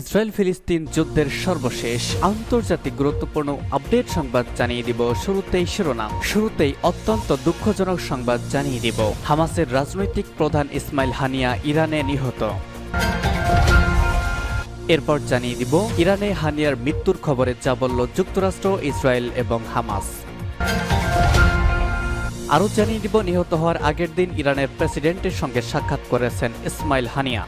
Israel ফিলিস্তিন যুদ্ধের সর্বশেষ আন্তর্জাতিক গুরুত্বপূর্ণ আপডেট সংবাদ জানিয়ে দিব শুরুতেই শিরোনাম। শুরুতেই অত্যন্ত দুঃখজনক সংবাদ জানিয়ে দিব। হামাসের রাজনৈতিক প্রধান ইসমাইল হানিয়া ইরানে নিহত। এরপর জানিয়ে দিব, ইরানে হানিয়ার মৃত্যুর খবরে যা বলল যুক্তরাষ্ট্র, ইসরায়েল এবং হামাস। আরও জানিয়ে দিব, নিহত হওয়ার আগের দিন ইরানের প্রেসিডেন্টের সঙ্গে সাক্ষাৎ করেছেন ইসমাইল হানিয়া।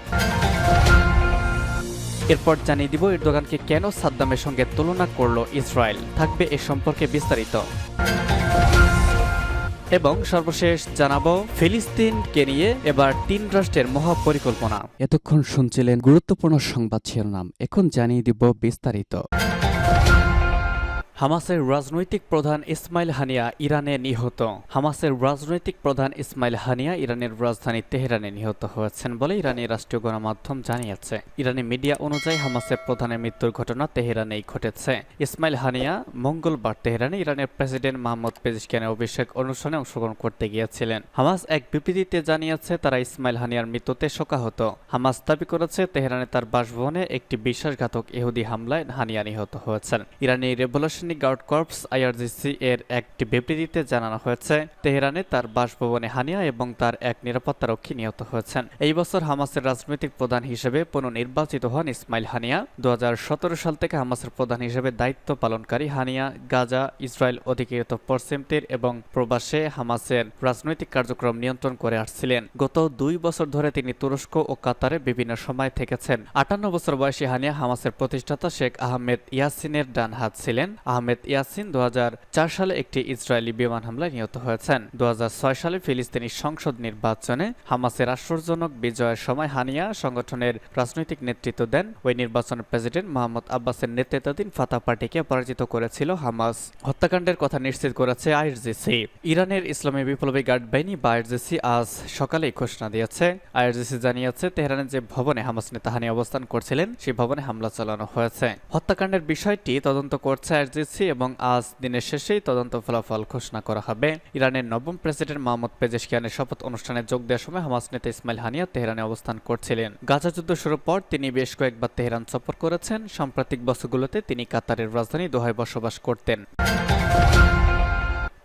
এরপর জানিয়ে দিব এরদোগানকে কেন সাদ্দামের সঙ্গে তুলনা করল ইসরায়েল? থাকবে এ সম্পর্কে বিস্তারিত। এবং সর্বশেষ জানাব ফিলিস্তিনকে নিয়ে এবার তিন রাষ্ট্রের মহাপরিকল্পনা। এতক্ষণ শুনছিলেন গুরুত্বপূর্ণ সংবাদ শিরোনাম। এখন জানিয়ে দিব বিস্তারিত। হামাসের রাজনৈতিক প্রধান ইসমাইল হানিয়া ইরানে নিহত। হামাসের রাজনৈতিক প্রধান ইসমাইল হানিয়া ইরানের রাজধানী তেহরানে নিহত হয়েছেন বলে ইরানি রাষ্ট্রীয় গণমাধ্যম জানিয়েছে। ইরানি মিডিয়া অনুযায়ী হামাসের প্রধানের মৃত্যুর ঘটনা তেহরানেই ঘটেছে। ইসমাইল হানিয়া মঙ্গলবার তেহরানে ইরানের প্রেসিডেন্ট মোহাম্মদ পেজিশকিয়ানের অভিষেক অনুষ্ঠানে অংশগ্রহণ করতে গিয়েছিলেন। হামাস এক বিবৃতিতে জানিয়েছে, তারা ইসমাইল হানিয়ার মৃত্যুতে শোকাহত। হামাস দাবি করেছে, তেহরানে তার বাসভবনে একটি বিশ্বাসঘাতক ইহুদি হামলায় হানিয়া নিহত হয়েছেন। ইরানি রেভলিউশনারি গার্ড কর্পস আইআরজিসি এর একটি বিবৃতিতে জানানো হয়েছে, তেহরানে তার বাসভবনে হানিয়া এবং তার এক নিরাপত্তারক্ষী নিহত হয়েছেন। এই বছর হামাসের রাজনৈতিক প্রধান হিসেবে পুনর্নির্বাচিত হন ইসমাইল হানিয়া। দু সাল থেকে হামাসের প্রধান হিসেবে দায়িত্ব পালনকারী হানিয়া গাজা, ইসরায়েল অধিকৃত পশ্চিম তীর এবং প্রবাসে হামাসের রাজনৈতিক কার্যক্রম নিয়ন্ত্রণ করে আসছিলেন। গত দুই বছর ধরে তিনি তুরস্ক ও কাতারে বিভিন্ন সময় থেকেছেন। আটান্ন বছর বয়সী হানিয়া হামাসের প্রতিষ্ঠাতা শেখ আহমেদ ইয়াসিনের ডান হাত ছিলেন আহমেদ ইয়াসিন দু হাজার চার সালে একটি ইসরায়েলি বিমান হামলায় নিহত হয়েছেন। দু হাজার ছয় সালে ফিলিস্তিনি সংসদ নির্বাচনে হামাসের আশ্চর্যজনক বিজয়ের সময় হানিয়া সংগঠনের রাজনৈতিক নেতৃত্ব দেন। ওই নির্বাচনের প্রেসিডেন্ট মোহাম্মদ আব্বাসের নেতৃত্বাধীন ফাতা পার্টিকে পরাজিত করেছিল হামাস। হত্যাকাণ্ডের কথা নিশ্চিত করেছে আইআরজিসি। ইরানের ইসলামী বিপ্লবী গার্ড বাহিনী বা আইআরজিসি আজ সকালেই ঘোষণা দিয়েছে। আইআরজিসি জানিয়েছে, তেহরানের যে ভবনে হামাস নেতা হানি অবস্থান করছিলেন, সেই ভবনে হামলা চালানো হয়েছে। হত্যাকাণ্ডের বিষয়টি তদন্ত করছে আইআরজিসি এবং আজ দিনের শেষেই তদন্ত ফলাফল ঘোষণা করা হবে। ইরানের নবম প্রেসিডেন্ট মোহাম্মদ পেজেশকিয়ানের শপথ অনুষ্ঠানে যোগ দেওয়ার সময় হামাস নেতা ইসমাইল হানিয়া তেহরানে অবস্থান করছিলেন। গাজা যুদ্ধ শুরুর পর তিনি বেশ কয়েকবার তেহরান সফর করেছেন। সাম্প্রতিক বছরগুলোতে তিনি কাতারের রাজধানী দোহায় বসবাস করতেন।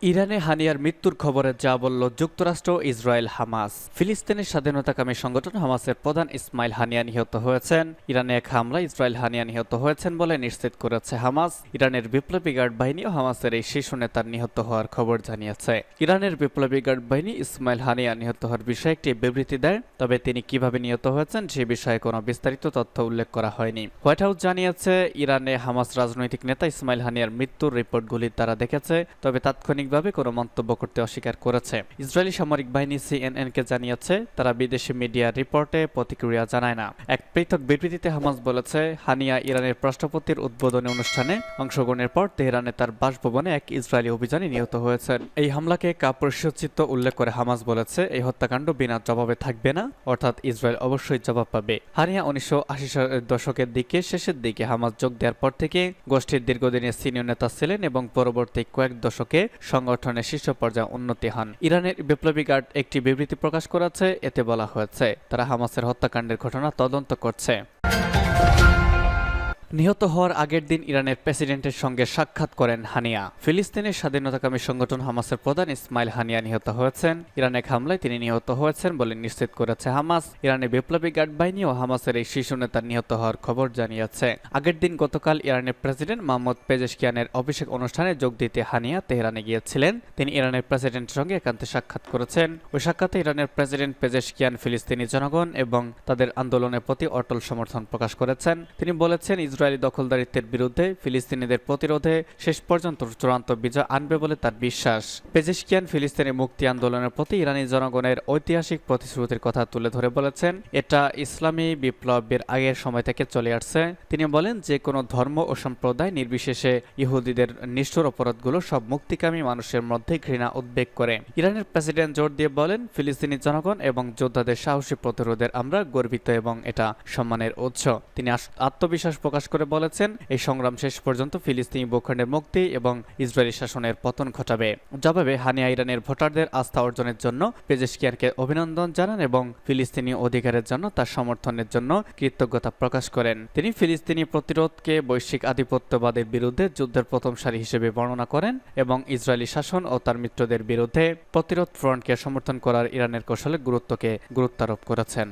ইরানে হানিয়ার মৃত্যুর খবরে যা বলল যুক্তরাষ্ট্র, ইসরায়েল, হামাস। ফিলিস্তিনের স্বাধীনতাকামী সংগঠন হামাসের প্রধান ইসমাইল হানিয়া নিহত হয়েছেন। ইরানে এক হামলায় ইসরায়েল হানিয়া নিহত হয়েছেন বলে নিশ্চিত করেছে হামাস। ইরানের বিপ্লবী গার্ড বাহিনীও হামাসের এই শীর্ষ নেতার নিহত হওয়ার খবর জানিয়েছে। ইরানের বিপ্লবী গার্ড বাহিনী ইসমাইল হানিয়া নিহত হওয়ার বিষয়ে একটি বিবৃতি দেয়, তবে তিনি কীভাবে নিহত হয়েছেন সে বিষয়ে কোনো বিস্তারিত তথ্য উল্লেখ করা হয়নি। হোয়াইট হাউস জানিয়েছে, ইরানে হামাস রাজনৈতিক নেতা ইসমাইল হানিয়ার মৃত্যুর রিপোর্টগুলি তারা দেখেছে, তবে তাৎক্ষণিক তাৎক্ষণিকভাবে কোনো মন্তব্য করতে অস্বীকার করেছে। ইসরায়েলি সামরিক বাহিনী সিএনএন কে জানিয়েছে, তারা বিদেশি মিডিয়ার রিপোর্টে প্রতিক্রিয়া জানায় না। এক পৃথক বিবৃতিতে হামাস বলেছে, হানিয়া ইরানের রাষ্ট্রপতির উদ্বোধনী অনুষ্ঠানে অংশগ্রহণের পর তেহরানে তার বাসভবনে এক ইসরায়েলি অভিযানে নিহত হয়েছেন। এই হামলাকে কাপুরুষোচিত উল্লেখ করে হামাস বলেছে, এই হত্যাকাণ্ড বিনা জবাবে থাকবে না, অর্থাৎ ইসরায়েল অবশ্যই জবাব পাবে। হানিয়া উনিশশো আশি সালের দশকের দিকে শেষের দিকে হামাস যোগ দেওয়ার পর থেকে গোষ্ঠীর দীর্ঘদিনের সিনিয়র নেতা ছিলেন এবং পরবর্তী কয়েক দশকে সংগঠনের শীর্ষ পর্যায়ে উন্নতি হন। ইরানের বিপ্লবী গার্ড একটি বিবৃতি প্রকাশ করেছে, এতে বলা হয়েছে, তারা হামাসের হত্যাকাণ্ডের ঘটনা তদন্ত করছে। নিহত হওয়ার আগের দিন ইরানের প্রেসিডেন্টের সঙ্গে সাক্ষাৎ করেন হানিয়া। ফিলিস্তিনের স্বাধীনতাকামী সংগঠন হামাসের প্রধান ইসমাইল হানিয়া নিহত হয়েছেন। ইরানে হামলায় তিনি নিহত হয়েছেন বলে নিশ্চিত করেছে হামাস। ইরানের বিপ্লবী গার্ড বাহিনী ও হামাসের এই শিশু নেতার নিহত হওয়ার খবর জানিয়েছে। আগের দিন গতকাল ইরানের প্রেসিডেন্ট মোহাম্মদ পেজেশকিয়ানের অভিষেক অনুষ্ঠানে যোগ দিতে হানিয়া তেহরানে গিয়েছিলেন। তিনি ইরানের প্রেসিডেন্টের সঙ্গে একান্তে সাক্ষাৎ করেছেন। ওই সাক্ষাতে ইরানের প্রেসিডেন্ট পেজেশকিয়ান ফিলিস্তিনি জনগণ এবং তাদের আন্দোলনের প্রতি অটল সমর্থন প্রকাশ করেছেন। তিনি বলেছেন, ইসরায়েলি দখলদারিত্বের বিরুদ্ধে ফিলিস্তিনিদের প্রতিরোধে শেষ পর্যন্ত চূড়ান্ত বিজয় আনবে বলে তার বিশ্বাস। পেজেশকিয়ান ফিলিস্তিনি মুক্তি আন্দোলনের প্রতি ইরানি জনগণের ঐতিহাসিক প্রতিশ্রুতির কথা তুলে ধরে বলেছেন, এটা ইসলামী বিপ্লবের আগের সময় থেকে চলে আসছে। তিনি বলেন যে কোনো ধর্ম ও সম্প্রদায় নির্বিশেষে ইহুদিদের নিষ্ঠুর অপরাধগুলো সব মুক্তিকামী মানুষের মধ্যে ঘৃণা উদ্বেগ করে। ইরানের প্রেসিডেন্ট জোর দিয়ে বলেন, ফিলিস্তিনি জনগণ এবং যোদ্ধাদের সাহসী প্রতিরোধের আমরা গর্বিত এবং এটা সম্মানের উৎস। তিনি আত্মবিশ্বাস প্রকাশ করে বলেছেন, এই সংগ্রাম শেষ পর্যন্ত ফিলিস্তিনি ভূখণ্ডের মুক্তি এবং ইসরায়েলি শাসনের পতন ঘটাবে। জবাবে হানিয়া ইরানের ভোটারদের আস্থা অর্জনের জন্য পেজেশকিয়ারকে অভিনন্দন জানান এবং ফিলিস্তিনি অধিকারের জন্য তার সমর্থনের জন্য কৃতজ্ঞতা প্রকাশ করেন। তিনি ফিলিস্তিনি প্রতিরোধকে বৈশ্বিক আধিপত্যবাদের বিরুদ্ধে যুদ্ধের প্রথম সারি হিসেবে বর্ণনা করেন এবং ইসরায়েলি শাসন ও তার মিত্রদের বিরুদ্ধে প্রতিরোধ ফ্রন্টকে সমর্থন করার ইরানের কৌশলে গুরুত্বকে গুরুত্বারোপ করেছেন।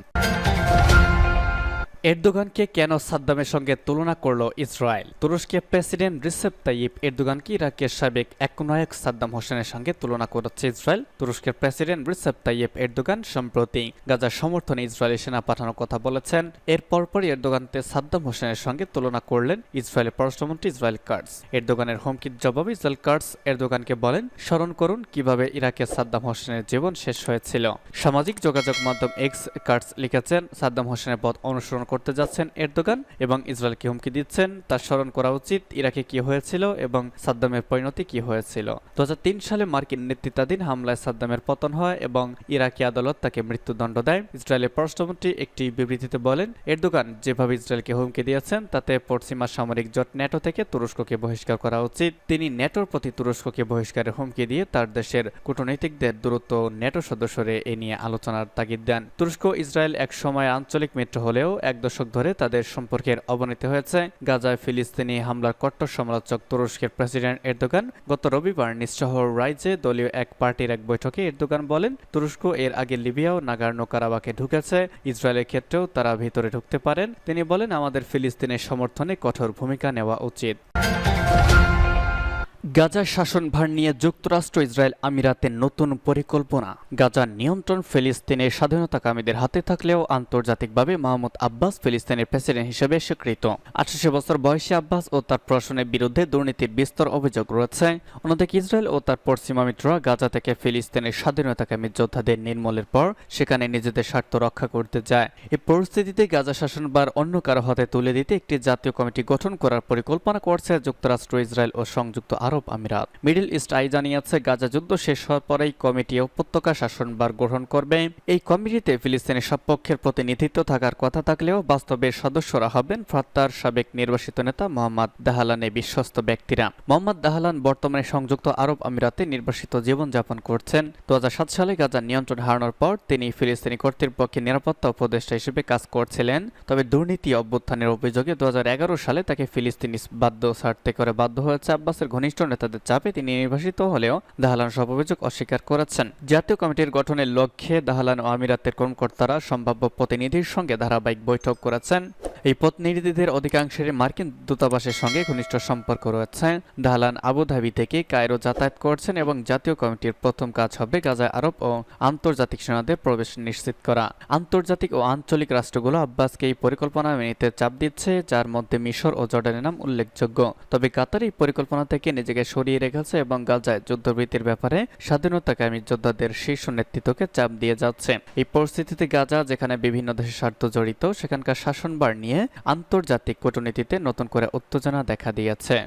এরদোগানকে কেন সাদ্দামের সঙ্গে তুলনা করল ইসরায়েল? তুরস্কের প্রেসিডেন্ট রিসেপ তাইয়িপ এরদোগানকে ইরাকের সাবেক একনায়ক সাদ্দাম হোসেনের সঙ্গে তুলনা করেছে ইসরায়েল? তুরস্কের প্রেসিডেন্ট রিসেপ তাইয়িপ এরদোগান সম্প্রতি গাজার সমর্থনে ইসরায়েলি সেনা পাঠানোর কথা বলেছেন। এর পরপরই এরদোগানতে সাদ্দাম হোসেনের সঙ্গে তুলনা করলেন ইসরায়েলের পররাষ্ট্রমন্ত্রী ইসরায়েল কার্ডস এরদোগানের হুমকির জবাবে ইসরায়েল কার্ডস এরদোগানকে বলেন, স্মরণ করুন কীভাবে ইরাকের সাদ্দাম হোসেনের জীবন শেষ হয়েছিল। সামাজিক যোগাযোগ মাধ্যম এক্স কার্ডস লিখেছেন, সাদ্দাম হোসেনের পথ অনুসরণ করতে যাচ্ছেন এরদোগান এবং ইসরায়েলকে হুমকি দিচ্ছেন। তার স্মরণ করা উচিত, ইরাকে কি হয়েছিল এবং সাদ্দামের পরিণতি কি হয়েছিল। দু সালে মার্কিন নেতৃত্বাধীন হামলায় সাদ্দামের পতন হয় এবং ইরাকি আদালত তাকে মৃত্যুদণ্ড দেয়। ইসরায়েলের পররাষ্ট্রমন্ত্রী একটি বিবৃতিতে বলেন, এরদোগান যেভাবে ইসরায়েলকে হুমকি দিয়েছেন, তাতে পশ্চিমা সামরিক জোট ন্যাটো থেকে তুরস্ককে বহিষ্কার করা উচিত। তিনি ন্যাটোর প্রতি তুরস্ককে বহিষ্কারের হুমকি দিয়ে তার দেশের কূটনৈতিকদের দ্রুত ন্যাটো সদস্যরে এ নিয়ে আলোচনার তাগিদ দেন। তুরস্ক ইসরায়েল এক সময় আঞ্চলিক মিত্র হলেও এক দশক ধরে তাদের সম্পর্কের অবনতি হয়েছে। গাজায় ফিলিস্তিনি হামলার কট্টর সমালোচক তুরস্কের প্রেসিডেন্ট এরদোগান গত রবিবার নিঃশহর রাইজে দলীয় এক পার্টির এক বৈঠকে এরদোগান বলেন, তুরস্ক এর আগে লিবিয়াও ও নাগার্নো কারাবাকে ঢুকেছে। ইসরায়েলের ক্ষেত্রেও তারা ভিতরে ঢুকতে পারেন। তিনি বলেন, আমাদের ফিলিস্তিনের সমর্থনে কঠোর ভূমিকা নেওয়া উচিত। গাজার শাসনভার নিয়ে যুক্তরাষ্ট্র, ইসরায়েল আমিরাতের নতুন পরিকল্পনা। গাজার নিয়ন্ত্রণ ফিলিস্তিনের স্বাধীনতাকামীদের হাতে থাকলেও আন্তর্জাতিকভাবে মাহমুদ আব্বাস ফিলিস্তিনের প্রেসিডেন্ট হিসেবে স্বীকৃত। আঠাশি বছর বয়সী আব্বাস ও তার প্রশাসনের বিরুদ্ধে দুর্নীতির বিস্তর অভিযোগ রয়েছে। অন্যদিকে ইসরায়েল ও তার পশ্চিমা মিত্ররা গাজা থেকে ফিলিস্তিনের স্বাধীনতাকামী যোদ্ধাদের নির্মূলের পর সেখানে নিজেদের স্বার্থ রক্ষা করতে যায় এই পরিস্থিতিতে গাজা শাসনবার অন্য কারও হাতে তুলে দিতে একটি জাতীয় কমিটি গঠন করার পরিকল্পনা করছে যুক্তরাষ্ট্র, ইসরায়েল ও সংযুক্ত আরব আমিরাত। মিডল ইস্ট আই জানিয়েছে, গাজা যুদ্ধ শেষ হওয়ার পরেই কমিটি উপত্যকা শাসনবার গ্রহণ করবে। এই কমিটিতে ফিলিস্তিনের সব পক্ষের প্রতিনিধিত্ব থাকার কথা থাকলেও বাস্তবে সদস্যরা হবেন ফাত্তার সাবেক নির্বাসিত নেতা মোহাম্মদ দাহালানে বিশ্বস্ত ব্যক্তিরা। মোহাম্মদ দাহালান বর্তমানে সংযুক্ত আরব আমিরাতে নির্বাসিত জীবনযাপন করছেন। দু হাজার সাত সালে গাজার নিয়ন্ত্রণ হারানোর পর তিনি ফিলিস্তিনি কর্তৃপক্ষের নিরাপত্তা উপদেষ্টা হিসেবে কাজ করছিলেন। তবে দুর্নীতি অভ্যুত্থানের অভিযোগে দু হাজার এগারো সালে তাকে ফিলিস্তিনি বাধ্য ছাড়তে করে বাধ্য হয়েছে আব্বাসের ঘনিষ্ঠ নেতাদের চাপে তিনি নির্বাসিত হলেও দাহালান সব অভিযোগ অস্বীকার করেছেন। জাতীয় কমিটির গঠনের লক্ষ্যে দাহালান ও আমিরাতের কর্মকর্তারা সম্ভাব্য প্রতিনিধির সঙ্গে ধারাবাহিক বৈঠক করেছেন। এই প্রতিনিধিদের অধিকাংশের মার্কিন দূতাবাসের সঙ্গে ঘনিষ্ঠ সম্পর্ক রয়েছে। দাহালান আবুধাবি থেকে কায়রো যাতায়াত করছেন এবং জাতীয় কমিটির প্রথম কাজ হবে গাজায় আরব ও আন্তর্জাতিক সেনাদের প্রবেশ নিশ্চিত করা। আন্তর্জাতিক ও আঞ্চলিক রাষ্ট্রগুলো আব্বাসকে এই পরিকল্পনা মেনে চাপ দিচ্ছে, যার মধ্যে মিশর ও জর্ডানের নাম উল্লেখযোগ্য। তবে কাতার এই পরিকল্পনা থেকে নিজেকে সরিয়ে রেখেছে এবং গাজায় যুদ্ধবৃত্তির ব্যাপারে স্বাধীনতাকামী যোদ্ধাদের শীর্ষ নেতৃত্বকে চাপ দিয়ে যাচ্ছে। এই পরিস্থিতিতে গাজা, যেখানে বিভিন্ন দেশের স্বার্থ জড়িত, সেখানকার শাসনবার নিয়ে আন্তর্জাতিক কূটনীতিতে নতুন করে উত্তেজনা দেখা দিয়েছে।